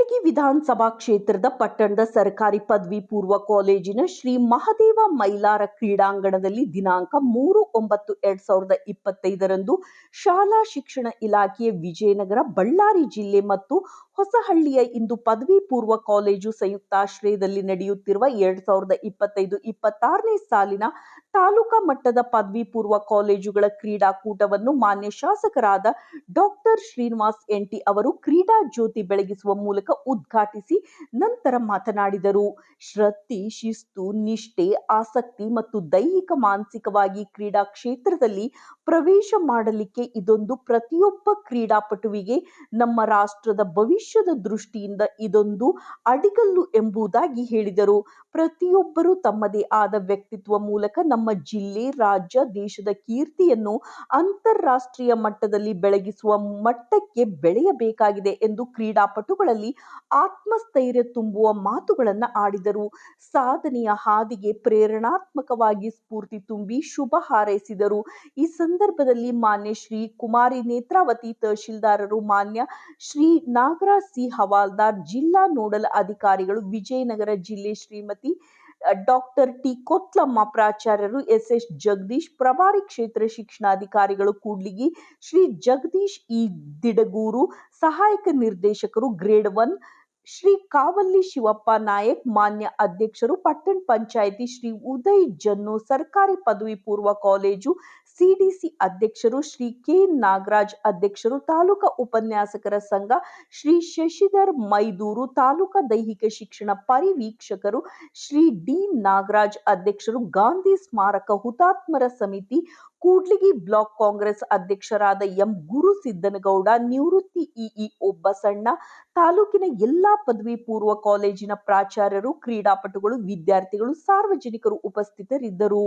ಕೂಡ್ಲಿಗಿ ವಿಧಾನಸಭಾ ಕ್ಷೇತ್ರದ ಪಟ್ಟಣದ ಸರ್ಕಾರಿ ಪದವಿ ಪೂರ್ವ ಕಾಲೇಜಿನ ಶ್ರೀ ಮಹದೇವ ಮೈಲಾರ ಕ್ರೀಡಾಂಗಣದಲ್ಲಿ ದಿನಾಂಕ ಮೂರು ಒಂಬತ್ತು ಎರಡ್ ಸಾವಿರದ ಇಪ್ಪತ್ತೈದರಂದು ಶಾಲಾ ಶಿಕ್ಷಣ ಇಲಾಖೆಯ ವಿಜಯನಗರ, ಬಳ್ಳಾರಿ ಜಿಲ್ಲೆ ಮತ್ತು ಹೊಸಹಳ್ಳಿಯ ಇಂದು ಪದವಿ ಪೂರ್ವ ಕಾಲೇಜು ಸಂಯುಕ್ತಾಶ್ರಯದಲ್ಲಿ ನಡೆಯುತ್ತಿರುವ ಎರಡ್ ಸಾವಿರದ ಇಪ್ಪತ್ತೈದು ಇಪ್ಪತ್ತಾರನೇ ಸಾಲಿನ ತಾಲೂಕಾ ಮಟ್ಟದ ಪದವಿ ಪೂರ್ವ ಕಾಲೇಜುಗಳ ಕ್ರೀಡಾಕೂಟವನ್ನು ಮಾನ್ಯ ಶಾಸಕರಾದ ಡಾಕ್ಟರ್ ಶ್ರೀನಿವಾಸ್ ಎಂಟಿ ಅವರು ಕ್ರೀಡಾ ಜ್ಯೋತಿ ಬೆಳಗಿಸುವ ಮೂಲಕ ಉದ್ಘಾಟಿಸಿ ನಂತರ ಮಾತನಾಡಿದರು. ಶ್ರದ್ಧೆ, ಶಿಸ್ತು, ನಿಷ್ಠೆ, ಆಸಕ್ತಿ ಮತ್ತು ದೈಹಿಕ ಮಾನಸಿಕವಾಗಿ ಕ್ರೀಡಾ ಕ್ಷೇತ್ರದಲ್ಲಿ ಪ್ರವೇಶ ಮಾಡಲಿಕ್ಕೆ ಇದೊಂದು ಪ್ರತಿಯೊಬ್ಬ ಕ್ರೀಡಾಪಟುವಿಗೆ ನಮ್ಮ ರಾಷ್ಟ್ರದ ಭವಿಷ್ಯದ ದೃಷ್ಟಿಯಿಂದ ಇದೊಂದು ಅಡಿಗಲ್ಲು ಎಂಬುದಾಗಿ ಹೇಳಿದರು. ಪ್ರತಿಯೊಬ್ಬರೂ ತಮ್ಮದೇ ಆದ ವ್ಯಕ್ತಿತ್ವ ಮೂಲಕ ನಮ್ಮ ಜಿಲ್ಲೆ, ರಾಜ್ಯ, ದೇಶದ ಕೀರ್ತಿಯನ್ನು ಅಂತಾರಾಷ್ಟ್ರೀಯ ಮಟ್ಟದಲ್ಲಿ ಬೆಳಗಿಸುವ ಮಟ್ಟಕ್ಕೆ ಬೆಳೆಯಬೇಕಾಗಿದೆ ಎಂದು ಕ್ರೀಡಾಪಟುಗಳಲ್ಲಿ ಆತ್ಮಸ್ಥೈರ್ಯ ತುಂಬುವ ಮಾತುಗಳನ್ನು ಆಡಿದರು. ಸಾಧನೆಯ ಹಾದಿಗೆ ಪ್ರೇರಣಾತ್ಮಕವಾಗಿ ಸ್ಫೂರ್ತಿ ತುಂಬಿ ಶುಭ ಹಾರೈಸಿದರು. ಈ ಸಂದರ್ಭದಲ್ಲಿ ಮಾನ್ಯ ಶ್ರೀ ಕುಮಾರಿ ನೇತ್ರಾವತಿ ತಹಶೀಲ್ದಾರರು ಮಾನ್ಯ ಶ್ರೀ ಸಿ ಹವಾಲ್ದಾರ್ ಜಿಲ್ಲಾ ನೋಡಲ್ ಅಧಿಕಾರಿಗಳು ವಿಜಯನಗರ ಜಿಲ್ಲೆ ಶ್ರೀಮತಿ ಡಾಕ್ಟರ್ ಟಿ ಕೊತ್ಲಮ್ಮ ಪ್ರಾಚಾರ್ಯರು ಎಸ್ ಎಸ್ ಜಗದೀಶ್, ಪ್ರಭಾರಿ ಕ್ಷೇತ್ರ ಶಿಕ್ಷಣಾಧಿಕಾರಿಗಳು ಕೂಡ್ಲಿಗಿ, ಶ್ರೀ ಜಗದೀಶ್ ಇ ದಿಡಗೂರು, ಸಹಾಯಕ ನಿರ್ದೇಶಕರು ಗ್ರೇಡ್ ಒನ್ ಶ್ರೀ ಕಾವಲ್ಲಿ ಶಿವಪ್ಪ ನಾಯಕ್ ಮಾನ್ಯ ಅಧ್ಯಕ್ಷರು ಪಟ್ಟಣ ಪಂಚಾಯಿತಿ ಶ್ರೀ ಉದಯ್ ಜನ್ನು ಸರ್ಕಾರಿ ಪದವಿ ಪೂರ್ವ ಕಾಲೇಜು ಸಿಡಿಸಿ ಅಧ್ಯಕ್ಷರು ಶ್ರೀ ಕೆ ನಾಗರಾಜ್ ಅಧ್ಯಕ್ಷರು ತಾಲೂಕ ಉಪನ್ಯಾಸಕರ ಸಂಘ ಶ್ರೀ ಶಶಿಧರ್ ಮೈದೂರು ತಾಲೂಕಾ ದೈಹಿಕ ಶಿಕ್ಷಣ ಪರಿವೀಕ್ಷಕರು ಶ್ರೀ ಡಿ ನಾಗರಾಜ್ ಅಧ್ಯಕ್ಷರು ಗಾಂಧಿ ಸ್ಮಾರಕ ಹುತಾತ್ಮರ ಸಮಿತಿ ಕೂಡ್ಲಿಗಿ ಬ್ಲಾಕ್ ಕಾಂಗ್ರೆಸ್ ಅಧ್ಯಕ್ಷರಾದ ಎಂ ಗುರುಸಿದ್ದನಗೌಡ, ನಿವೃತ್ತಿ ಇಇಒ ಬಸಣ್ಣ ತಾಲೂಕಿನ ಎಲ್ಲಾ ಪದವಿ ಪೂರ್ವ ಕಾಲೇಜಿನ ಪ್ರಾಚಾರ್ಯರು, ಕ್ರೀಡಾಪಟುಗಳು, ವಿದ್ಯಾರ್ಥಿಗಳು, ಸಾರ್ವಜನಿಕರು ಉಪಸ್ಥಿತರಿದ್ದರು.